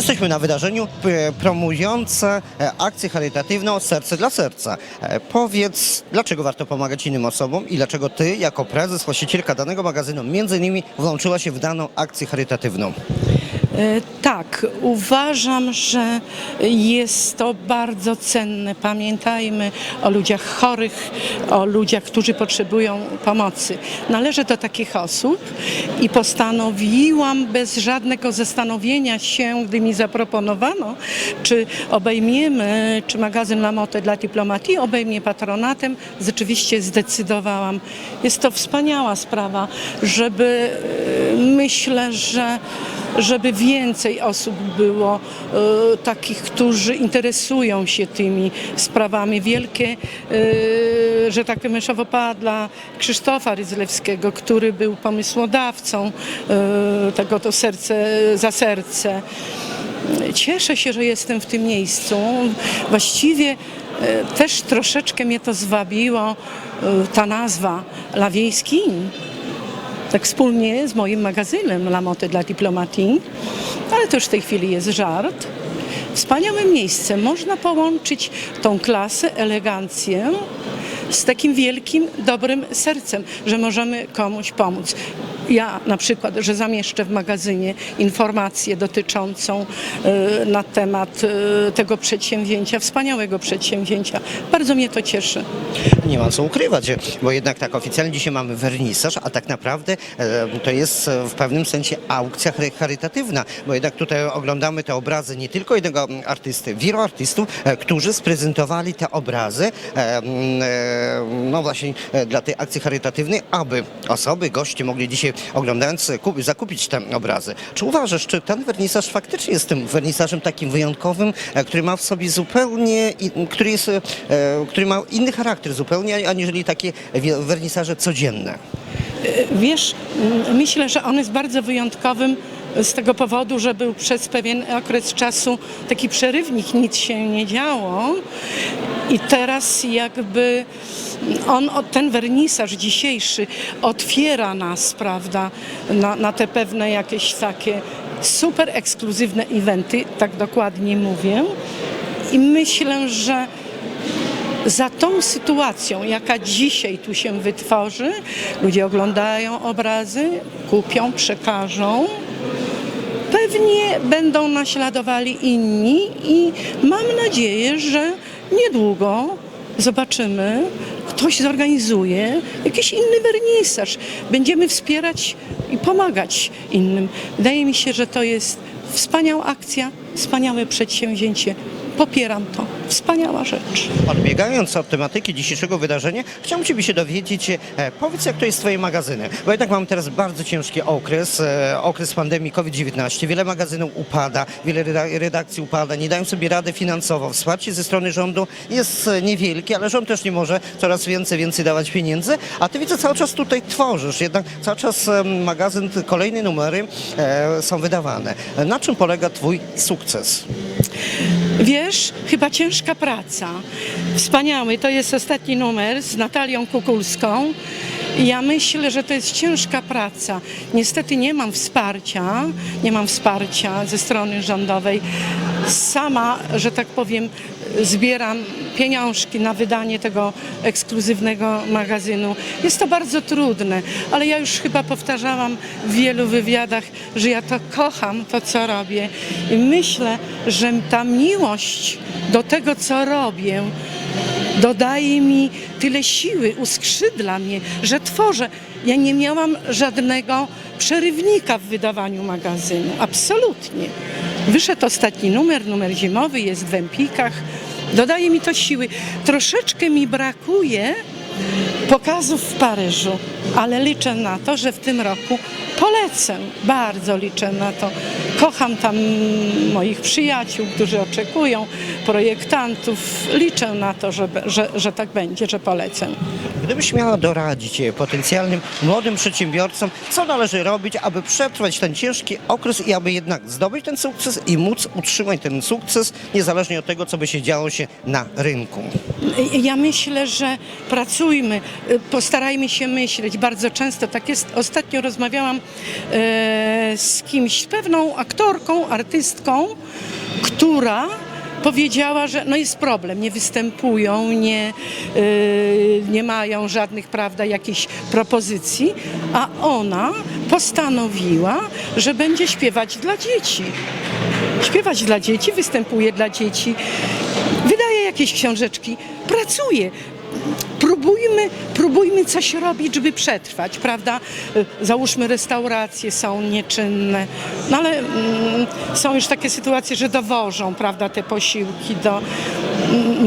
Jesteśmy na wydarzeniu e, promujące e, akcję charytatywną Serce dla Serca. E, Powiedz, dlaczego warto pomagać innym osobom i dlaczego ty, jako prezes, właścicielka danego magazynu, między innymi włączyła się w daną akcję charytatywną? E, Tak, uważam, że jest to bardzo cenne. Pamiętajmy o ludziach chorych, o ludziach, którzy potrzebują pomocy. Należę do takich osób i postanowiłam bez żadnego zastanowienia się, gdy mi zaproponowano, czy obejmiemy, czy magazyn La Motte dla dyplomatii obejmie patronatem, rzeczywiście zdecydowałam. Jest to wspaniała sprawa, żeby e, myślę, że żeby więcej osób było e, takich, którzy interesują się tymi sprawami. Wielkie, e, że tak powiem, szawopa dla Krzysztofa Ryzlewskiego, który był pomysłodawcą e, tego to serce za serce. Cieszę się, że jestem w tym miejscu. Właściwie e, też troszeczkę mnie to zwabiło, e, ta nazwa La Wiejski tak wspólnie z moim magazynem La Motte dla dyplomatii, ale to już w tej chwili jest żart. Wspaniałe miejsce. Można połączyć tą klasę, elegancję z takim wielkim, dobrym sercem, że możemy komuś pomóc. Ja na przykład, że zamieszczę w magazynie informację dotyczącą e, na temat e, tego przedsięwzięcia, wspaniałego przedsięwzięcia. Bardzo mnie to cieszy. Nie ma co ukrywać, bo jednak tak oficjalnie dzisiaj mamy wernisaż, a tak naprawdę e, to jest w pewnym sensie aukcja chary- charytatywna, bo jednak tutaj oglądamy te obrazy nie tylko jednego artysty, wielu artystów, e, którzy sprezentowali te obrazy e, no właśnie dla tej akcji charytatywnej, aby osoby, goście mogli dzisiaj oglądając kup- zakupić te obrazy. Czy uważasz, czy ten wernisaż faktycznie jest tym wernisażem takim wyjątkowym, e, który ma w sobie zupełnie, który jest, e, który ma inny charakter zupełnie, aniżeli takie wernisaże codzienne? Wiesz, myślę, że on jest bardzo wyjątkowym z tego powodu, że był przez pewien okres czasu taki przerywnik, nic się nie działo. I teraz jakby on, ten wernisaż dzisiejszy otwiera nas, prawda, na, na te pewne jakieś takie super ekskluzywne eventy, tak dokładnie mówię. I myślę, że za tą sytuacją, jaka dzisiaj tu się wytworzy, ludzie oglądają obrazy, kupią, przekażą. Pewnie będą naśladowali inni i mam nadzieję, że niedługo zobaczymy, ktoś zorganizuje jakiś inny wernisaż. Będziemy wspierać i pomagać innym. Wydaje mi się, że to jest wspaniała akcja, wspaniałe przedsięwzięcie. Popieram to. Wspaniała rzecz. Odbiegając od tematyki dzisiejszego wydarzenia, chciałbym Ciebie się dowiedzieć, e, powiedz jak to jest z Twoim magazynem, bo jednak mamy teraz bardzo ciężki okres, e, okres pandemii COVID-19, wiele magazynów upada, wiele reda- redakcji upada, nie dają sobie rady finansowo, wsparcie ze strony rządu jest e, niewielkie, ale rząd też nie może coraz więcej, więcej dawać pieniędzy, a Ty widzę cały czas tutaj tworzysz, jednak cały czas magazyn, kolejne numery są wydawane. Na czym polega Twój sukces? Wiesz, chyba ciężka praca. Wspaniały. To jest ostatni numer z Natalią Kukulską. Ja myślę, że to jest ciężka praca. Niestety nie mam wsparcia, nie mam wsparcia ze strony rządowej. Sama, że tak powiem, zbieram pieniążki na wydanie tego ekskluzywnego magazynu. Jest to bardzo trudne, ale ja już chyba powtarzałam w wielu wywiadach, że ja to kocham, to co robię. I myślę, że ta miłość do tego, co robię, dodaje mi tyle siły, uskrzydla mnie, że tworzę. Ja nie miałam żadnego przerywnika w wydawaniu magazynu, absolutnie. Wyszedł ostatni numer, numer zimowy, jest w Empikach. Dodaje mi to siły. Troszeczkę mi brakuje pokazów w Paryżu, ale liczę na to, że w tym roku polecę. Bardzo liczę na to. Kocham tam moich przyjaciół, którzy oczekują, projektantów. Liczę na to, że, że, że tak będzie, że polecę. Gdybyś miała doradzić e, potencjalnym młodym przedsiębiorcom, co należy robić, aby przetrwać ten ciężki okres i aby jednak zdobyć ten sukces i móc utrzymać ten sukces, niezależnie od tego, co by się działo się na rynku. Ja myślę, że pracujmy, y, postarajmy się myśleć, bardzo często tak jest. Ostatnio rozmawiałam e, z kimś, pewną aktorką, artystką, która powiedziała, że no jest problem, nie występują, nie, yy, nie mają żadnych, prawda, jakichś propozycji, a ona postanowiła, że będzie śpiewać dla dzieci. Śpiewać dla dzieci, występuje dla dzieci, wydaje jakieś książeczki, pracuje. Próbujmy, próbujmy coś robić, żeby przetrwać, prawda? Y, Załóżmy restauracje są nieczynne, no ale mm, są już takie sytuacje, że dowożą, prawda, te posiłki do...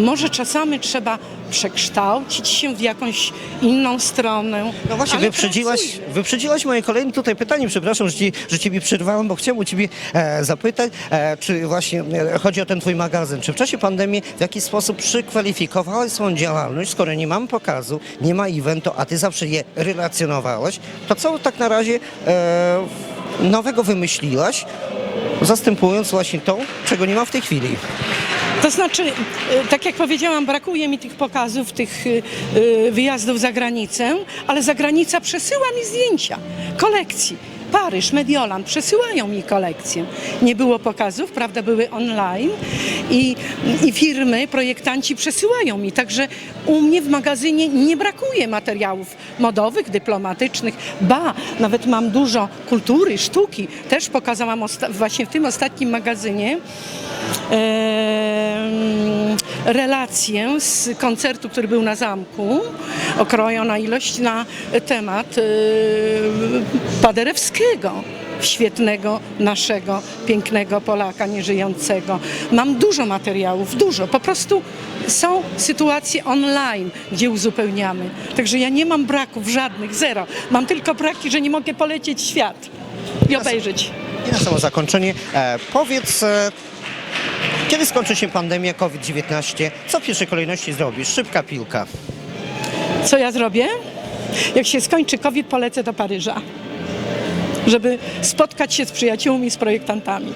Może czasami trzeba przekształcić się w jakąś inną stronę. No właśnie, ale wyprzedziłaś, pracuje. wyprzedziłaś moje kolejne tutaj pytanie. Przepraszam, że, ci, że Ciebie przerwałem, bo chciałem u Ciebie e, zapytać, e, czy właśnie e, chodzi o ten Twój magazyn. Czy w czasie pandemii w jakiś sposób przykwalifikowałeś swoją działalność, skoro nie mam pokazu, nie ma eventu, a Ty zawsze je relacjonowałeś, to co tak na razie e, nowego wymyśliłaś, zastępując właśnie to, czego nie ma w tej chwili? To znaczy, e, tak jak powiedziałam, brakuje mi tych pokazów, tych e, e, wyjazdów za granicę, ale zagranica przesyła mi zdjęcia, kolekcji. Paryż, Mediolan przesyłają mi kolekcję. Nie było pokazów, prawda, były online i, i firmy, projektanci przesyłają mi. Także u mnie w magazynie nie brakuje materiałów modowych, dyplomatycznych. Ba, nawet mam dużo kultury, sztuki. Też pokazałam właśnie w tym ostatnim magazynie relację z koncertu, który był na zamku, okrojona ilość na temat e, Paderewskiego. Świetnego, naszego, pięknego Polaka nieżyjącego. Mam dużo materiałów, dużo. Po prostu są sytuacje online, gdzie uzupełniamy. Także ja nie mam braków żadnych, zero. Mam tylko braki, że nie mogę polecieć świat i obejrzeć. I na samo zakończenie e, powiedz, e, kiedy skończy się pandemia COVID-19, co w pierwszej kolejności zrobisz? Szybka piłka. Co ja zrobię? Jak się skończy COVID, polecę do Paryża, żeby spotkać się z przyjaciółmi, z projektantami.